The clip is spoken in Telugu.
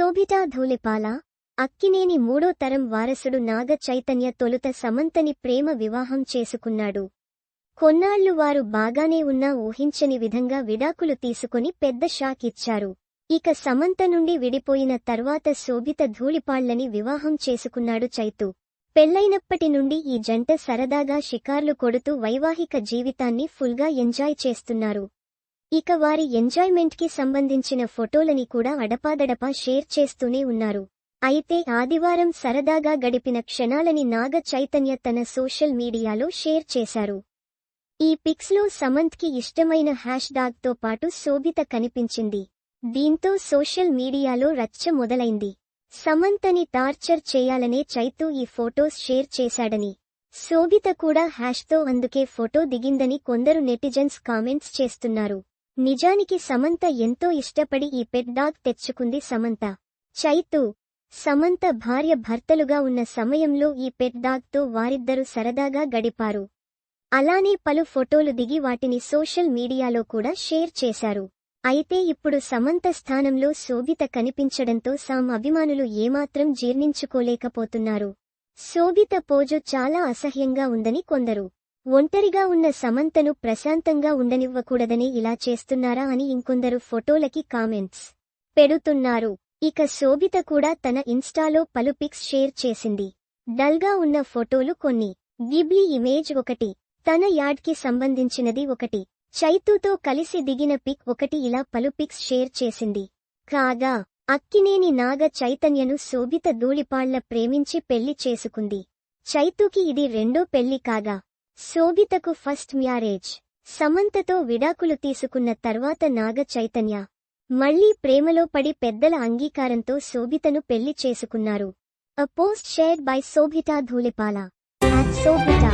శోభితా ధూళిపాల అక్కినేని మూడో తరం వారసుడు నాగ చైతన్య తొలుత సమంతని ప్రేమ వివాహం చేసుకున్నాడు. కొన్నాళ్ళు వారు బాగానే ఉన్నా ఊహించని విధంగా విడాకులు తీసుకుని పెద్ద షాక్ ఇచ్చారు. ఇక సమంత నుండి విడిపోయిన తర్వాత శోభిత ధూళిపాళ్ళని వివాహం చేసుకున్నాడు చైతు. పెళ్ళైనప్పటి నుండి ఈ జంట సరదాగా షికార్లు కొడుతూ వైవాహిక జీవితాన్ని ఫుల్గా ఎంజాయ్ చేస్తున్నారు. ఇక వారి ఎంజాయ్మెంట్కి సంబంధించిన ఫోటోలని కూడా అడపాదడపా షేర్ చేస్తూనే ఉన్నారు. అయితే ఆదివారం సరదాగా గడిపిన క్షణాలని నాగ చైతన్య తన సోషల్ మీడియాలో షేర్ చేశారు. ఈ పిక్స్లో సమంత్కి ఇష్టమైన హ్యాష్ డాగ్తో పాటు శోభిత కనిపించింది. దీంతో సోషల్ మీడియాలో రచ్చ మొదలైంది. సమంతని టార్చర్ చేయాలనే చైతూ ఈ ఫోటోస్ షేర్ చేశాడని. శోభిత కూడా హ్యాష్తో అందుకే ఫోటో దిగిందని కొందరు నెటిజన్స్ కామెంట్స్ చేస్తున్నారు. నిజానికి సమంత ఎంతో ఇష్టపడి ఈ పెట్ డాగ్ తెచ్చుకుంది సమంత. చైతు సమంత భార్య భర్తలుగా ఉన్న సమయంలో ఈ పెట్ డాగ్తో వారిద్దరూ సరదాగా గడిపారు. అలానే పలు ఫోటోలు దిగి వాటిని సోషల్ మీడియాలో కూడా షేర్ చేశారు. అయితే ఇప్పుడు సమంత స్థానంలో శోభిత కనిపించడంతో సామ్ అభిమానులు ఏమాత్రం జీర్ణించుకోలేకపోతున్నారు. శోభిత పోజు చాలా అసహ్యంగా ఉందని కొందరు ఒంటరిగా ఉన్న సమంతను ప్రశాంతంగా ఉండనివ్వకూడదని ఇలా చేస్తున్నారా అని ఇంకొందరు ఫోటోలకి కామెంట్స్ పెడుతున్నారు. ఇక శోభిత కూడా తన ఇన్స్టాలో పలు పిక్స్ షేర్ చేసింది. డల్గా ఉన్న ఫోటోలు కొన్ని. గిబ్లీ ఇమేజ్ ఒకటి. తన యాడ్కి సంబంధించినది ఒకటి. చైతూతో కలిసి దిగిన పిక్ ఒకటి ఇలా పలు పిక్స్ షేర్ చేసింది. కాగా అక్కినేని నాగ చైతన్యను శోభిత ధూళిపాళ్ళ ప్రేమించి పెళ్ళి చేసుకుంది. చైతూకి ఇది రెండో పెళ్ళి కాగా శోభితకు ఫస్ట్ మ్యారేజ్. సమంతతో విడాకులు తీసుకున్న తర్వాత నాగ చైతన్య. మళ్ళీ ప్రేమలో పడి పెద్దల అంగీకారంతో శోభితను పెళ్ళి చేసుకున్నారు. A post shared by Sobhita Dhulipala. at